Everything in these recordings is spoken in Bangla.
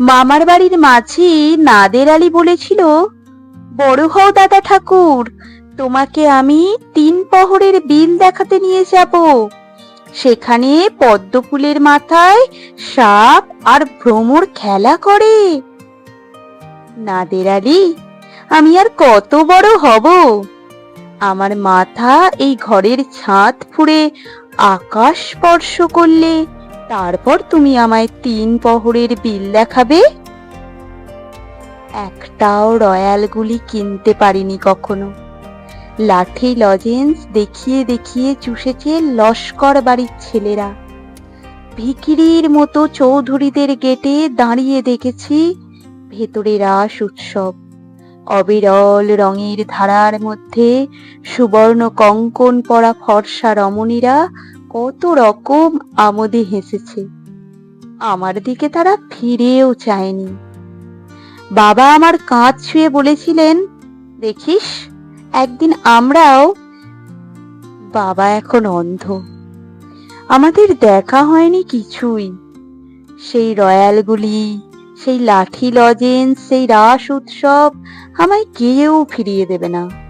মামার বাড়ির মাঝি নাদের আলী বলেছিল, বড় হও দাদা ঠাকুর, তোমাকে আমি তিন পহরের বিল দেখাতে নিয়ে যাব। সেখানে পদ্মফুলের মাথায় সাপ আর ভ্রমর খেলা করে। নাদের আলী, আমি আর কত বড় হব? আমার মাথা এই ঘরের ছাদ ফুঁড়ে আকাশ স্পর্শ করলে তারপর তুমি আমায় তিন পহরের বিল দেখাবে? একটাও রয়্যালগুলি কিনতে পারিনি কখনো। লাঠি লজেন্স দেখিয়ে দেখিয়ে চুষেছে লস্কর বাড়ির ছেলেরা। ভিকিরির মতো চৌধুরীদের গেটে দাঁড়িয়ে দেখেছি ভেতরে রাস উৎসব। অবিরল রঙের ধারার মধ্যে সুবর্ণ কঙ্কন পরা ফর্সা রমণীরা কত রকম আমোদে হেসেছে। আমার দিকে তারা ফিরেও চায়নি। বাবা আমার কাঁধ ছুঁয়ে বলেছিলেন, দেখিস, একদিন আমরাও বাবা এখন অন্ধ। আমাদের দেখা হয়নি কিছুই। সেই রয়্যালগুলি সেই লাঠি লজেন্স, সেই রাস উৎসব আমায় কেউ ফিরিয়ে দেবে না।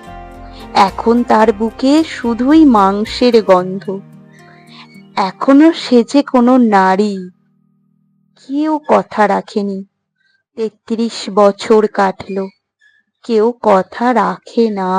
এখন তার বুকে শুধুই মাংসের গন্ধ। এখনও সেজে কোনো নারী। কেউ কথা রাখেনি। তেত্রিশ বছর কাটলো। কেউ কথা রাখে না।